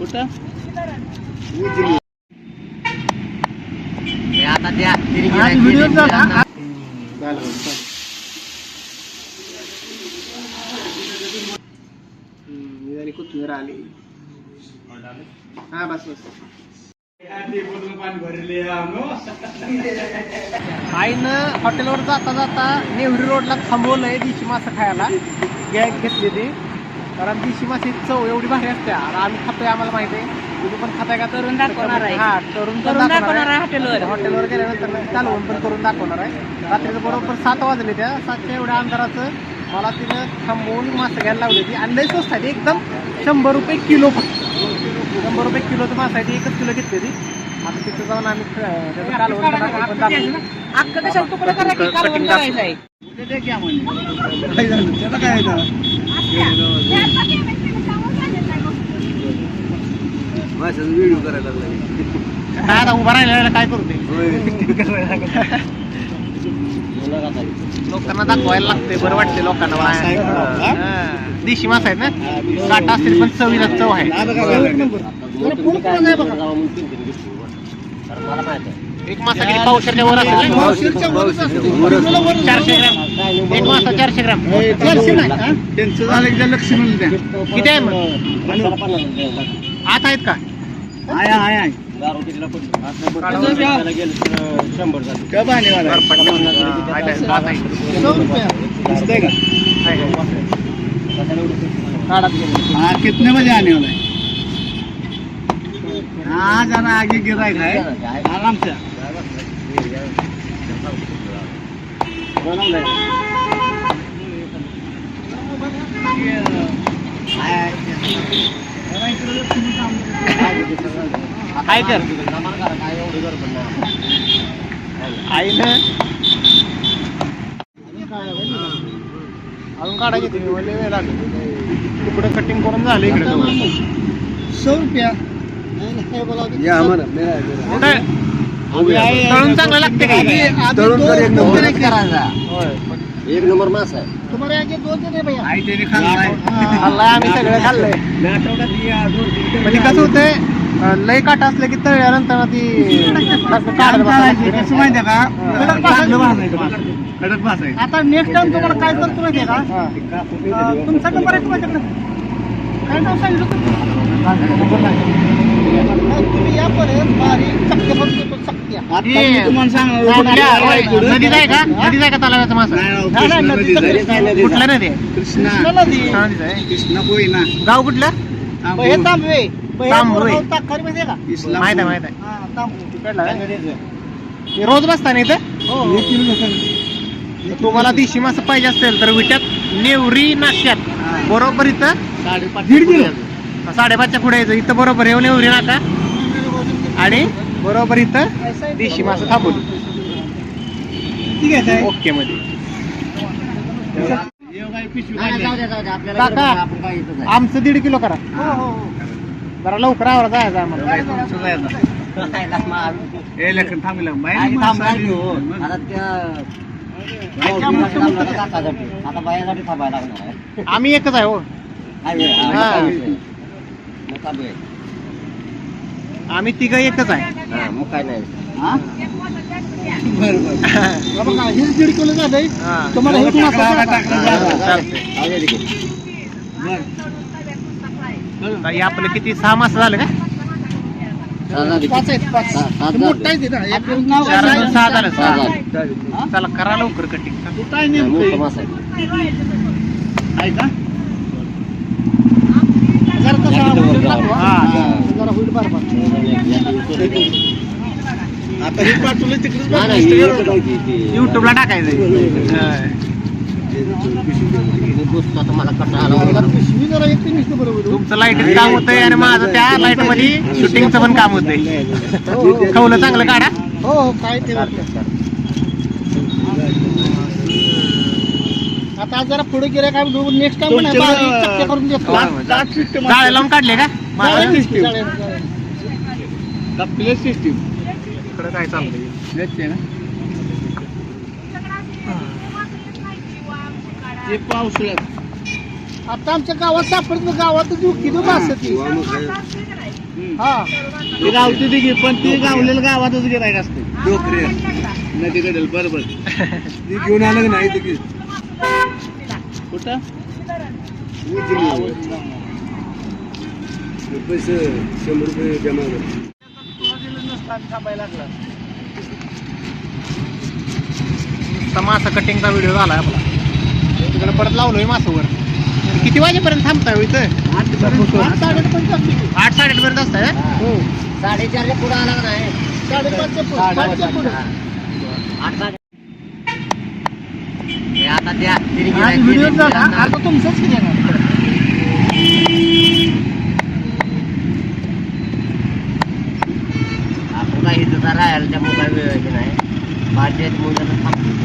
कुठं? आता त्या आज व्हिडिओ झाला. कोथिंबीर आली. हा बस बस. आईनं हॉटेलवर जाता जाता नेवरी रोडला थांबवलंय दिशी मासं खायला. गॅग घेतली ती. कारण दिशी माशाची चव एवढी भारी असते. आणि आम्ही खातोय आम्हाला माहिती आहे. तुम्ही पण खाताय का? करून दाखवणार आहे. हा करून करून दाखवणार आहे. हॉटेलवर. हॉटेलवर गेल्यानंतर चालवून पण करून दाखवणार आहे. रात्रीचं बरोबर सात वाजले त्या सातच्या एवढ्या अंधाराचं. मला तिनं थांबवून मासं घ्यायला लावली होती. आणि लई स्वस्त आहे ती. एकदम शंभर रुपये किलो शंभर रुपये किलोचं मासं आहे ती. एकच किलो घेतली ती आता तिथं जाऊन आम्ही त्याचं कालवण ते पण दाखवू. अख्खं कशाला तुकडं करा की कालवण कटिंग करायचं आहे व्हिडिओ करायला लागला. काय आता उभा राहिला काय करू ते लोकांना दाखवायला लागते बरं वाटते लोकांना. हा. देशी मास आहेत ना? काटा असतील पण चवीला चव आहे. एक मासा किती? पावशेरच्या वर असेल ना? चारशे ग्रॅम. एक मासा चारशे ग्रॅम. त्यांचं झालं एकदा लक्ष म्हणून द्या. किती आहे मग? आत आहेत का? आहे आहे आहे का आहे. हाँ कितने बजे आने वाला है हाँ जरा आगे गिराए है आराम से काय कर? आईनं अजून काढायची तुम्ही म्हणजे वेळ लागेल तुकडं कटिंग करून झालं इकडे सौ रुपया? तळून चांगलं लागते तळून. एक नंबर मास आहे. तुम्हाला याचे दोन जण आहे भैया. आई तेने खाल्ला है। खाल्लाय आम्ही सगळं खाल्लंय मैं आठवड्यात या दोन तीन म्हणजे कसं होतंय अं, लय काटा असलं की तळल्यानंतर ती असं कसं माहितीये का चांगलं भाजायचं मास. कडक भाजायचं. आता नेक्स्ट टाइम तुम्हाला काय करतो माहितीये का अं, तुमचा नंबर आहे का माझ्याकडे. काय नाव सांगितलं तुम्ही? तुम्ही या. पर्यंत बारीक चक्के चक्क्या नदीच आहे का? नदीच आहे का तलावाचा मासा? नाही, नाही, नाही, नाही. कुठलं नदी आहे? कृष्णा. नदी गाव कुठलं? हे तांबवे माहीत आहे माहीत आहे. हे रोज बसता ना इथं? तुम्हाला देशी मासं पाहिजे असेल तर विट्यात नेवरी नाक्यात. बरोबर इथं? दीड किलो. साडेपाचच्या पुढे यायचं इथं बरोबर येऊ नेवरी नाका. आणि बरोबर इथं देशी मासं थांबवली ठीक आहे साहेब. ओके मध्ये. हे. काका आमचं दीड किलो करा. जरा लवकर आवरा जायचं आम्हाला. जायचं? हे हो. आता बायासाठी थांबायला लागणार आहे. आम्ही एकच आहे हो. हा. आम्ही तिघ एकच आहे. मग काय नाही. हा? बरं, बरं. हे दीड किलो झालंय हा. तुम्हाला हे आपलं किती? सहा मास झालं का? पाच आहेत पाच. मोठा आहे. एक चार सहा झालं सहा. सहा झालं. चला करा लवकर कटिंग कुठं आहे नेमकं? आहे. का? जरा तसं हा, आता हे पाठवलं तिकडेच युट्यूबला टाकायचं. तुमचं लाईटीचं काम होतंय आणि माझं त्या लाइटमध्ये शूटिंगचं पण काम होतंय. खवलं चांगलं काढा. हो हो काय ते आता जरा पुढे गेले काय नेक्स्ट तुमच्या- करून देतो. दात- दात system जाळे असते. लावून काढले का जाळे system. जाळे- जाळे. का plate system? इकडं काय चाललंय? Plate आहे ना? ते पावसाळ्यात आता आमच्या गावात सापडत गावात किती मग काय- हा. ते गावठी दिगी पण ते गावलेलं गावातच गिरायक असते डोकरे. नदीकडे बरोबर. ती घेऊन आलं का नाही तिकीट? कुठं? पैसे शंभर रुपये जमा थांबायला लागला नुसता मासा कटिंगचा व्हिडिओ झाला आपला. तिकडे परत लावलोय मासावर. किती वाजेपर्यंत थांबताय हो इथं? आठ साडेआठ पर्यंत असताय का? हो. पुढे आला नाही? साडेपाचच्या पुढं. आठ साडे आता त्या व्हिडिओ झाला. आता तुमचंच किती येणार आपण काही जरा राहायला त्यामुळे काही वेळ हे नाही पाच आहेत मुलं थांबतो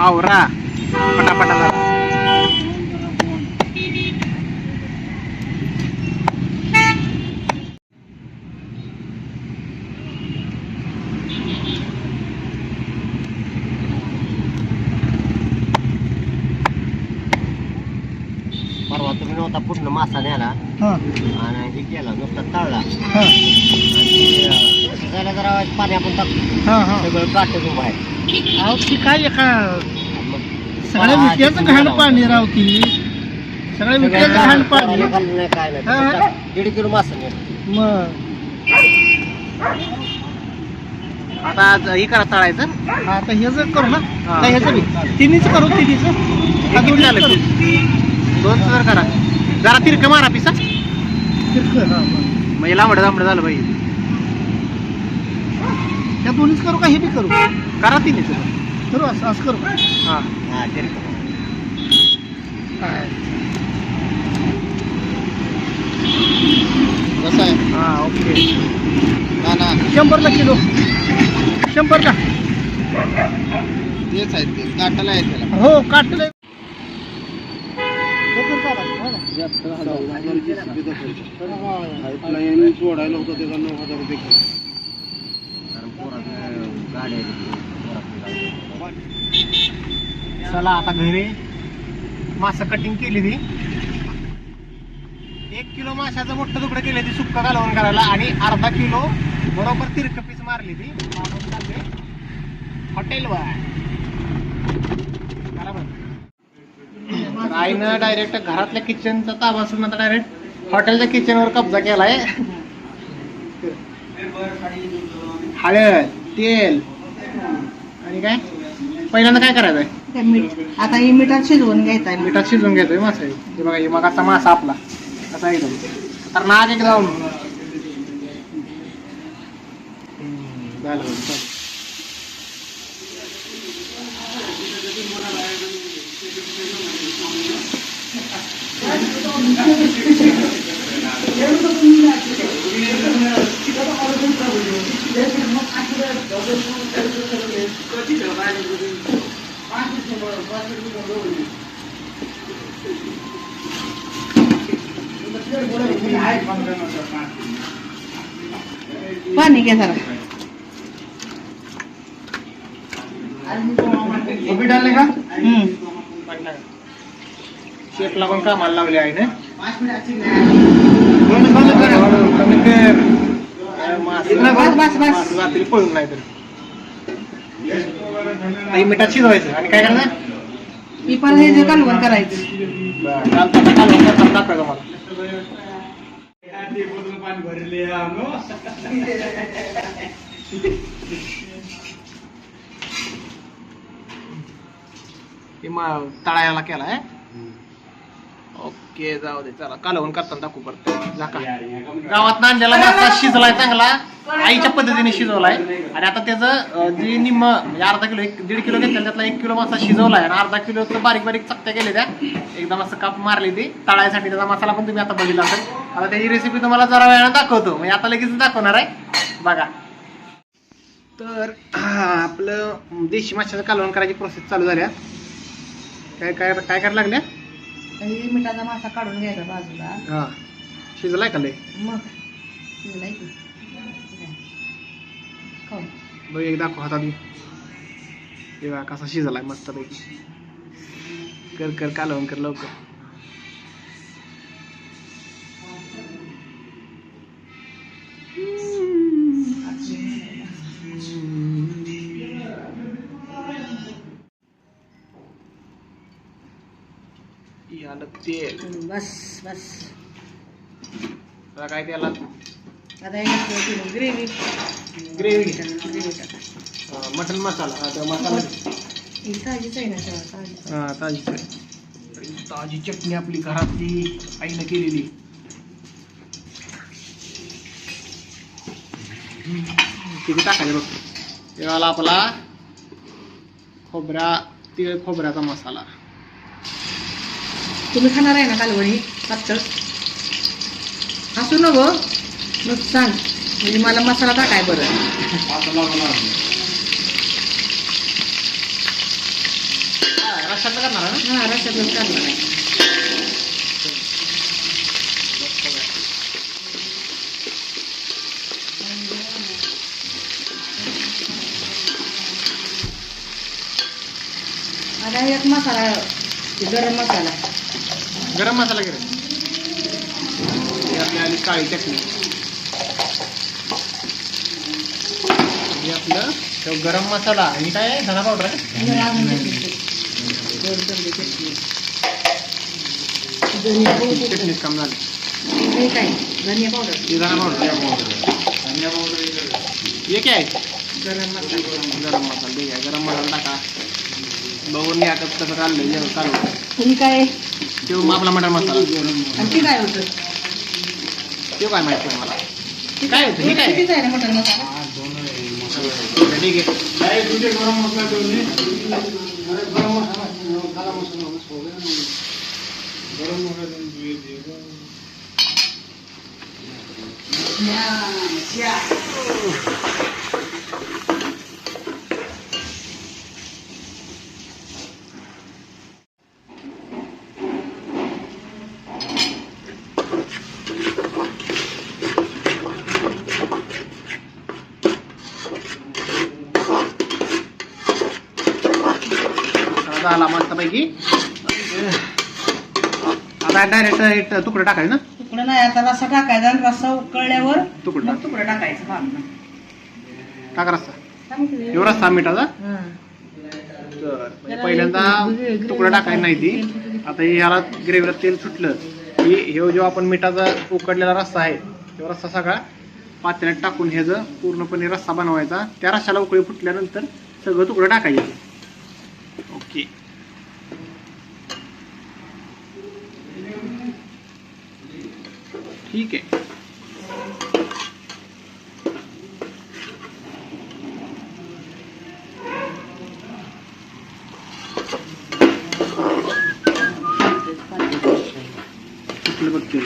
आवरा पटापटा. मासा न्याला हा, आणि हे केला नुसता तळला. हा, आणि शिजायला जरा पाणी आपण टाकतो. हा, हा. सगळं काटतो बाहेर अहो, ती काय एका सगळ्या विट्याचं घाण पाणी राव ती. सगळ्या विट्याचं घाण पाणी नाही काय नाही. हा, हा. नुसतं दीड किलो मासा नेला मग आता आज हे करा तळायचं. आता हे जर करू ना नाही ह्याचं बी. तिन्हीच करू तिन्हीच. दोन जर करा. जरा तिरकं मारा पिसा. म्हणजे लांबडं लांबडं झालं पाहिजे त्या दोन्हीच करू का? हे बी करू? करा तिन्हीच करू. असं असं करू. हां हा कसं आहे हां ओके. ना ना. शंभरला किलो. शंभरला. तेच आहे ते काटाला आहे त्याला. हो काटलं सोडायला होतं त्याचा नऊ हजार रुपये चला आता घरी. मासा कटिंग केली ती. एक किलो माशाचं मोठं तुकडं केलं ती सुक्क घालवून करायला आणि अर्धा किलो बरोबर तिरक पीस मारली ती. हॉटेल चालले हॉटेलवर. आईनं डायरेक्ट घरातल्या किचनचा ताबा असून आता डायरेक्ट हॉटेलच्या किचनवर कब्जा केलाय. हळद तेल. आणि काय? पहिल्यांदा काय करायचं आहे ते मीठ. आता हे मिठात शिजवून घ्यायचं मिठात शिजवून घेतोय मासा हे बघा हे मग आता मासा आपला. असा एकदम तर नाग एक जाऊन झालं. बघ, चालेल. पाणी घ्या जरा गोबी डालले का हम्म. शेपला पण कामाला लावले आहे ना रात्री पळून नाही तर आई मिठात शिजवायचं. आणि काय पण हे जे कालवण करायचं. मला हे तळायला केला आहे ओके जाऊ दे चला. कालवण करताना दाखवू परत. झाका गावात आणलेला मासा शिजलाय चांगला. आईच्या पद्धतीने शिजवलाय. आणि आता त्याचं जे निम्म म्हणजे अर्धा किलो एक दीड किलो घेतला त्यातला एक किलो मासा शिजवलाय. आणि अर्धा किलो बारीक बारीक चकत्या केल्या त्या. एकदम असं काप मारली ती. तळायसाठी त्याचा मसाला पण तुम्ही आता बघितला असेल. आता त्याची रेसिपी तुम्हाला जरा वेळानं दाखवतो. म्हणजे आता लगेच दाखवणार आहे. बघा. तर आपलं देशी माशाचं कालवण करायची प्रोसेस चालू झाल्या काय काय काय करायला लागल्या? हे मिठाचा मासा काढून घ्यायचा बाजूला. हा. शिजलाय का लय? मग. शिजलाय की. बघ एक दाखव हातात घे. हे बघा कसा शिजलाय मस्त पैकी कर कर कालवण कर लवकर. तेल. बस बस. आता काय त्याला? आता हे gravy gravy gravy mutton masala. हा, तो मसाला. ताजीच आहे ना तेव्हा ताजी हा ताजी चटणी. ताजी चटणी आपली घरातली आईनं केलेली. किती टाकायचं बघ. तेव्हा आपला खोबऱ्या तिळ खोबऱ्याचा मसाला. तुम्ही खाणार आहे ना कालवणी पातळ असू नको. मग सांग. म्हणजे मला मसाला टाकाय बरं. रशातलं करणार ना हा करणार आहे. आता एक मसाला गरम मसाला. गरम मसाला. ही आपली आली काळी चटणी. हे आपलं तो गरम मसाला. आणि काय आहे? धना पावडर. धनिया पावडर. चटणीच काम झालं. धनिया पावडर ही धना पावडर हे काय? आहे? गरम मसाला. गरम मसाला. ठीक आहे गरम मसाला टाका. बघून घ्या कसं कसं काढलं जेवण चालू. तुम्ही काय? तो आपला मटण मसाला. आणि ते काय होतं? ते काय माहिती आहे मला. काय होतं? हे काय? कितीच आहे ना मटण मसाला? ठीक आहे ठीक आहे मसाला झाला मस्तपैकी आता डायरेक्ट तुकडं टाकायचं ना? तुकडं नाही आता रस्सा टाकायचा आणि रस्सा उकळल्यावर तुकडं. मग तुकडं टाकायचं. टाका सांगितलं. एवढा हां. तर म्हणजे पहिल्यांदा तुकडं टाकायचं नाही ती. आता हे ह्याला ग्रेव्हीला तेल सुटलं की हे जो आपण मिठाचा उकडलेला रस्सा आहे तो रस्सा सगळा पातेल्यात टाकून हे जर पूर्णपणे रस्सा बनवायचा. त्या रस्स्याला उकळी फुटल्यानंतर सगळं तुकडं टाकायचं. ठीक आहे कुठलं बघते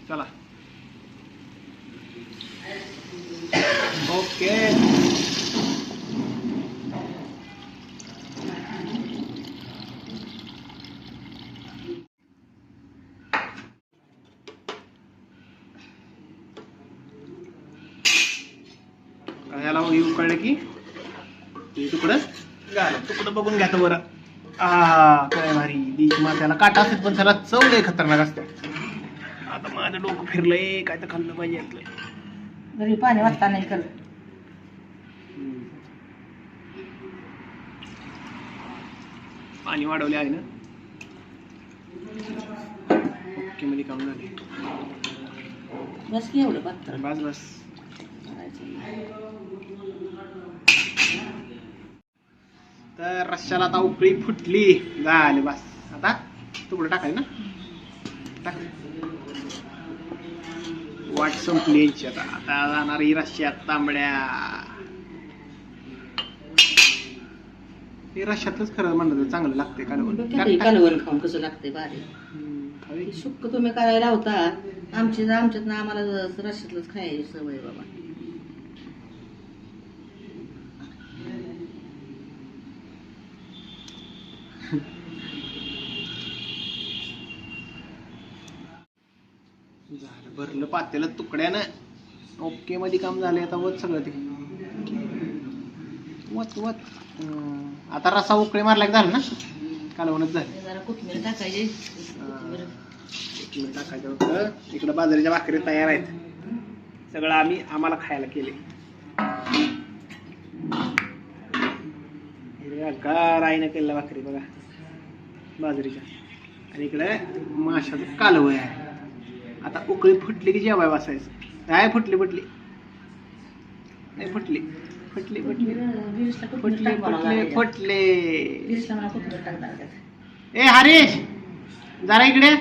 चला ओके ह्याला येऊ कळलं की ते तुकडं घाल तुकडं बघून घ्या तर बरं. आ काय भारी. देश मात्याला काटा असतात पण त्याला चव लय खतरनाक असते. आता माझं डोकं फिरलंय. काय तर खाल्लं पाहिजे यातलं. घरी पाणी वाजता नाही कर. पाणी वाढवले आहे ना? ओके मध्ये काम झाले बस की एवढं पातळ बस बस. तर रश्श्याला आता उकळी फुटली. झाले बस. आता तुकडं टाकायचं ना. टाक. वाट संपली यांची आता. आता जाणार ही रश्श्यात तांबड्या. हे खरं म्हणलं तर चांगलं लागते कालवण. कालवण खाऊन कसं लागतंय खावी. सुक्क तुम्ही करायला होता. आमची आमच्यात ना आम्हाला रशातलंच खायची सवय बाबा. झालं भरलं पातेलं तुकड्यानं ओके मध्ये काम झाले आता वत सगळं ते. वत वत. आता रसा उकळे मारला की झालं ना? कालवणच झालं. जरा कोथमीर टाकायची. कोथिंबीर टाकायचं होतं. इकडं बाजरीच्या भाकरी तयार आहेत. सगळं आम्ही आम्हाला खायला केले. गार आईनं केलेल्या भाकरी बघा. बाजरीच्या. आणि इकडे माशाचं कालवं आहे. आता उकळी फुटली की जेवाय बसायचं. काय फुटली फुटली. नाही फुटली. फुटली फुटली. फुटले फुटले फुटले. ए हरीश! जरा इकडे.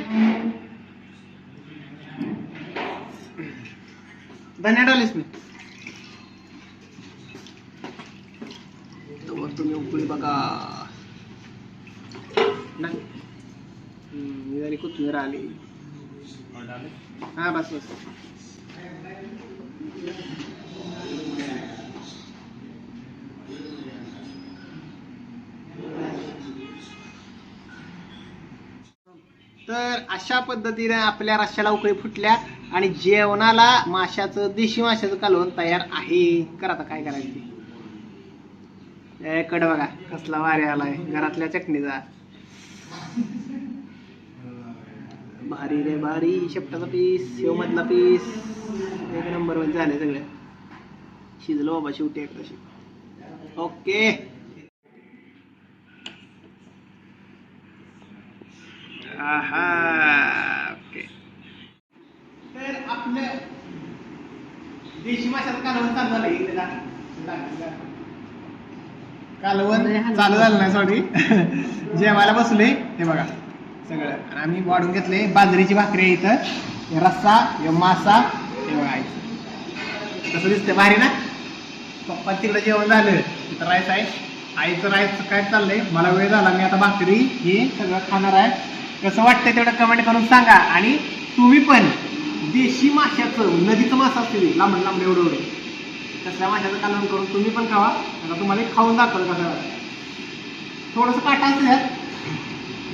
धन्य डालीस मी. तोवर तुम्ही उकळी बघा. नाही. कोथिंबीर आली. हाँ बस बस. तर अशा पद्धतीने आपल्या रश्श्याला उकळी फुटल्या आणि जेवणाला माशाचं देशी माशाचं कालवण तयार आहे. करा आता काय करायचं ते? कड बघा कसला वारे आलाय. घरातल्या चटणीचा. भारी रे भारी. शेपटाचा पीस शेव मधला पीस एक नंबर वन झाले सगळे. शिजलो बाबा शेवटी एक तशी ओके. आहा ओके. तर आपलं देशी माशाचं कालवण चालू झालं इकडे. कालवण चालू झालं नाही सॉरी जेवायला बसले हे बघा. सगळं. आणि आम्ही वाढून घेतले बाजरीची भाकरी आहे इथं. हे रस्सा हे मासा हे बघा आईचं कसं दिसतंय. भारी ना? पप्पा तिकडं जेवण झालं. तिथं राहायचं आहे. आईचं राहायचं काय चाललंय? मला वेळ झाला. मी आता भाकरी ही सगळं खाणार आहे. कसं वाटतंय तेवढं कमेंट करून सांगा. आणि तुम्ही पण. देशी माशाचं नदीचं मासा असते लांब लांबड लांबड एवढं एवढं. तसल्या माशाचं कालवण करून तुम्ही पण खावा. आता तुम्हाला खाऊन दाखवलं कसं. थोडंसं काटा असतं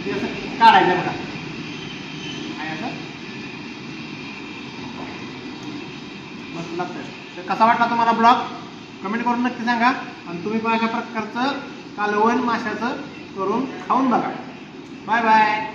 ते असं काढायचं बघा. आहे असं मस्त लागतं तर कसा वाटला तुम्हाला ब्लॉग? कमेंट करून नक्की सांगा. आणि तुम्ही पण अशा प्रकारचं कालवण माशाचं करून खाऊन बघा. Bye bye.